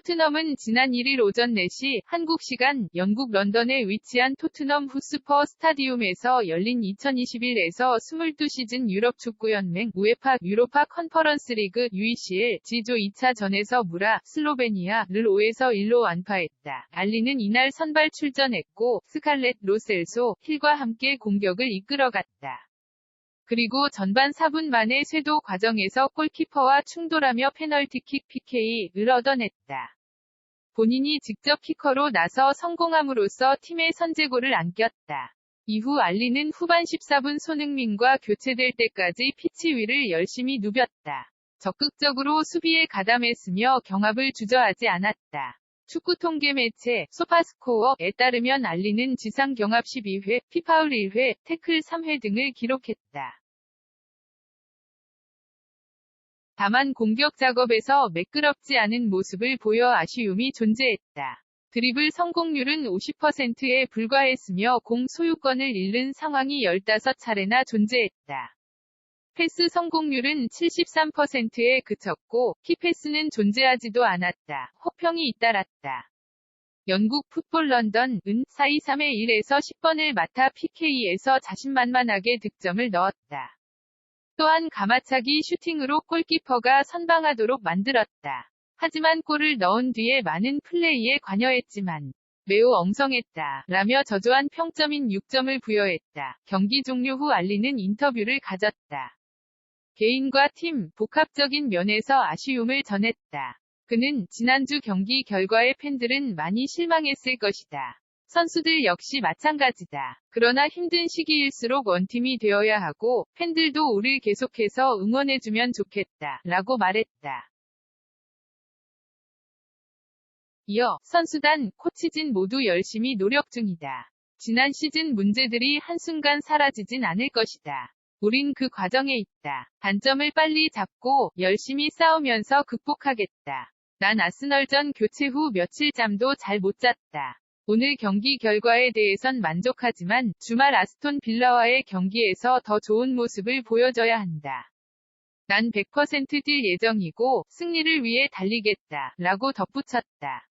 토트넘은 지난 1일 오전 4시 한국 시간 영국 런던에 위치한 토트넘 후스퍼 스타디움에서 열린 2021에서 22시즌 유럽 축구연맹 우에파 유로파 컨퍼런스 리그 UECL G조 2차 전에서 무라 슬로베니아를 5에서 1로 완파했다. 알리는 이날 선발 출전했고 스칼렛 로셀소 힐과 함께 공격을 이끌어갔다. 그리고 전반 4분 만에 쇄도 과정에서 골키퍼와 충돌하며 페널티킥 PK를 얻어냈다. 본인이 직접 키커로 나서 성공함으로써 팀의 선제골을 안겼다. 이후 알리는 후반 14분 손흥민과 교체될 때까지 피치 위를 열심히 누볐다. 적극적으로 수비에 가담했으며 경합을 주저하지 않았다. 축구 통계 매체 소파스코어에 따르면 알리는 지상 경합 12회, 피파울 1회, 태클 3회 등을 기록했다. 다만 공격 작업에서 매끄럽지 않은 모습을 보여 아쉬움이 존재했다. 드리블 성공률은 50%에 불과했으며 공 소유권을 잃는 상황이 15차례나 존재했다. 패스 성공률은 73%에 그쳤고 키패스는 존재하지도 않았다. 호평이 잇따랐다. 영국 풋볼 런던 은 4-2-3의 1에서 10번을 맡아 PK에서 자신만만하게 득점을 넣었다. 또한 가마차기 슈팅으로 골키퍼가 선방하도록 만들었다. 하지만 골을 넣은 뒤에 많은 플레이에 관여했지만 매우 엉성했다. 라며 저조한 평점인 6점을 부여했다. 경기 종료 후 알리는 인터뷰를 가졌다. 개인과 팀, 복합적인 면에서 아쉬움을 전했다. 그는 지난주 경기 결과에 팬들은 많이 실망했을 것이다. 선수들 역시 마찬가지다. 그러나 힘든 시기일수록 원팀이 되어야 하고 팬들도 우릴 계속해서 응원해주면 좋겠다. 라고 말했다. 이어 선수단, 코치진 모두 열심히 노력 중이다. 지난 시즌 문제들이 한순간 사라지진 않을 것이다. 우린 그 과정에 있다. 단점을 빨리 잡고 열심히 싸우면서 극복하겠다. 난 아스널전 교체 후 며칠 잠도 잘 못 잤다. 오늘 경기 결과에 대해선 만족하지만 주말 아스톤 빌라와의 경기에서 더 좋은 모습을 보여줘야 한다. 난 100%뛸 예정이고 승리를 위해 달리겠다. 라고 덧붙였다.